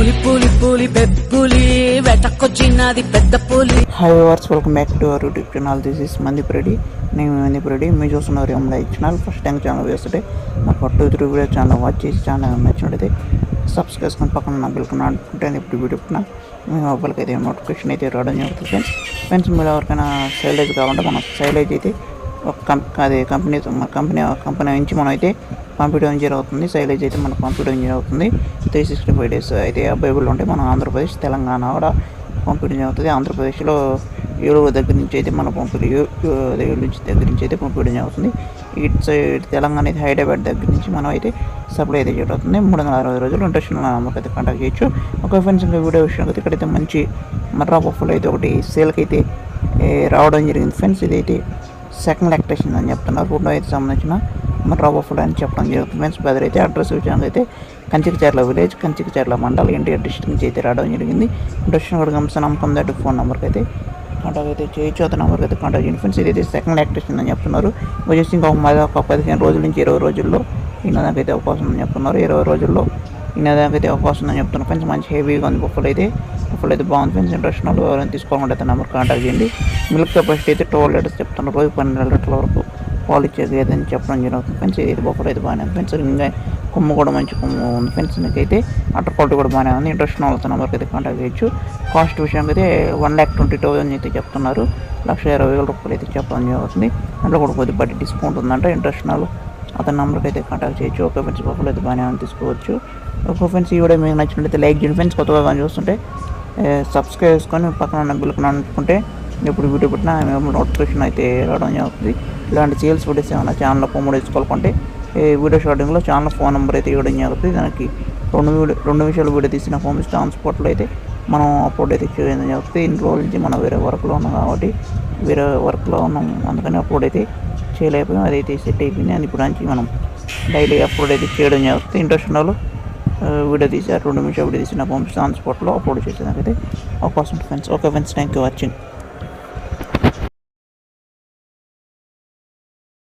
పులి పులి పులి పెప్పులి వెటకొచ్చినది పెద్ద పులి. Hi viewers welcome back to our YouTube channel this is Mandeep Reddy నేను మందీప్ రెడ్డి మీరు చూస్తున్నారు ఏమన్నా ఈ ఛానల్ ఫస్ట్ టైం ఛానల్ వేస్తుంటే నా పట్టు త్రీ వీడియో ఛానల్ వాచ్ చేసి ఛానల్ నచ్చినట్టయితే సబ్స్క్రైబ్ చేసుకుని పక్కన నా బిల్కున్నా అనుకుంటే ఇప్పుడు వీడియో పెట్టిన మీ మొబైల్కి అయితే నోటిఫికేషన్ అయితే రావడం జరుగుతుంది ఫ్రెండ్స్ ఫ్రెండ్స్ మీరు ఎవరికైనా సైలేజ్ కావాలంటే మనం సైలేజ్ అయితే ఒక కం అదే కంపెనీ కంపెనీ కంపెనీ నుంచి మనం అయితే పంపించడం జరుగుతుంది సైలేజ్ అయితే మనకు పంపించడం జరుగుతుంది త్రీ సిక్స్టీ ఫైవ్ డేస్ అయితే అవైలబుల్ ఉంటాయి మనం ఆంధ్రప్రదేశ్ తెలంగాణ కూడా పంపిణీ జరుగుతుంది ఆంధ్రప్రదేశ్లో ఏలూరు దగ్గర నుంచి అయితే మన పంపిణీ ఏలూరు నుంచి దగ్గర నుంచి అయితే పంపించడం జరుగుతుంది ఇటు సైడ్ తెలంగాణ అయితే హైదరాబాద్ దగ్గర నుంచి మనం అయితే సప్లై అయితే జరుగుతుంది మూడు వందల అరవై రోజులు ఇంట్రెస్ట్ నమ్మకం అయితే కాంటాక్ట్ చేయొచ్చు. ఒక ఫ్రెండ్స్ ఇంకా వీడియో విషయంలో అయితే ఇక్కడైతే మంచి మర్రా పప్పులు అయితే ఒకటి సేల్కి అయితే రావడం జరిగింది. ఫ్రెండ్స్ ఇదైతే సెకండ్ ఎలక్ట్రేషన్ అని చెప్తున్నారు. రెండో అయితే సంబంధించిన మర్రా ఫుడ్ అని చెప్పడం జరుగుతుంది. ఫ్రెండ్స్ బెదర్ అయితే అడ్రస్ విషయానికి అయితే కంచికచర్ల విలేజ్ కంచికచర్ల మండల ఎన్టీఆర్ డిస్ట్రిక్ట్ నుంచి అయితే రావడం జరిగింది. ఇంట్రెస్ట్ కూడా గమనిస్తే నమ్మకం దట్ ఫోన్ నెంబర్కి అయితే కాంటాక్ట్ అయితే చేయొచ్చు. అతను నెంబర్కి అయితే కాంటాక్ట్ చేయండి. ఫ్రెండ్స్ ఇదైతే సెకండ్ యాక్టేషన్ అని చెప్తున్నారు. వచ్చేసి ఇంకొక మళ్ళీ ఒక పదిహేను రోజుల నుంచి ఇరవై రోజుల్లో ఈయనదాకైతే అవకాశం ఉందని చెప్తున్నారు. ఇరవై రోజుల్లో ఈయనదాకైతే అవకాశం ఉందని చెప్తున్నారు. ఫ్రెండ్స్ మంచి హెవీగా ఉంది బొక్కలు అయితే. బొక్కలు అయితే బాగుంది ఫ్రెండ్స్. ఇంట్రెస్ట్ వాళ్ళు ఎవరైనా తీసుకోవాలంటే అతని నెంబర్ కాంటాక్ట్ చేయండి. మిల్క్ కెపాసిటీ అయితే ట్వెల్వ్ లీటర్స్ చెప్తున్నారు. రోజు పన్నెండు లీటర్ల వరకు పాలు ఇచ్చేది ఏదని చెప్పడం జరుగుతుంది ఫ్రెండ్స్. ఇది బొక్కలు అయితే బాగానే ఉంది ఫ్రెండ్స్. ఇంకా కొమ్ము కూడా మంచి కొమ్ము ఉంది ఫ్రెండ్స్. మీకైతే అటర్ క్వాలిటీ కూడా బాగానే ఉంది. ఇంట్రెస్ట్ వాళ్ళతో నెంబర్కి అయితే కాంటాక్ట్ చేయొచ్చు. కాస్ట్ విషయానికి అయితే వన్ ల్యాక్ ట్వంటీ థౌసండ్ అయితే చెప్తున్నారు. లక్ష ఇరవై వేల రూపాయలు అయితే చెప్పడం జరుగుతుంది. అందులో కూడా కొద్ది బట్టి డిస్కౌంట్ ఉందంట. ఇంట్రెస్ట్ వాళ్ళు అతని నెంబర్కి అయితే కాంటాక్ట్ చేయొచ్చు. ఒక ఫ్రెండ్స్ బొక్కలు అయితే బాగానే ఉంది తీసుకోవచ్చు. ఒక ఫ్రెండ్స్ ఈ వీడియో మీకు నచ్చినట్లయితే లైక్ చేయండి ఫ్రెండ్స్. కొత్తగా చూస్తుంటే సబ్స్క్రైబ్ చేసుకొని పక్కన ఉన్న బిల్కుని అనుకుంటే ఎప్పుడు వీడియో పెట్టినా ఆమె నోటిఫికేషన్ అయితే రావడం జరుగుతుంది. ఇలాంటి సేల్స్ వీడియోస్ ఏమైనా ఛానల్లో ప్రమోట్ చేసుకోవాలంటే ఈ వీడియో షార్టింగ్లో ఛానల్ ఫోన్ నెంబర్ అయితే ఇవ్వడం జరుగుతుంది. దానికి రెండు వీడియో రెండు నిమిషాలు వీడియో తీసిన ఫోన్ ఇస్తే ఆన్ స్పాట్లో అయితే మనం అప్లోడ్ అయితే చేయడం జరుగుతుంది. ఇన్ని రోజుల నుంచి మనం వేరే వర్క్లో ఉన్నాం కాబట్టి వేరే వర్క్లో ఉన్నాం అందుకని అప్లోడ్ అయితే చేయలేకపోయాం. అదైతే సెట్ అయిపోయింది. అది ఇప్పుడు నుంచి మనం డైలీ అప్లోడ్ అయితే చేయడం జరుగుతుంది. ఇంట్రెస్ట్ ఉన్న వాళ్ళు వీడియో తీసి ఆ రెండు నిమిషాలు వీడియో తీసి నాకు పంపిస్తే ఆన్ స్పాట్లో అప్లోడ్ చేసేదానికైతే అవకాశం friends okay friends thank you watching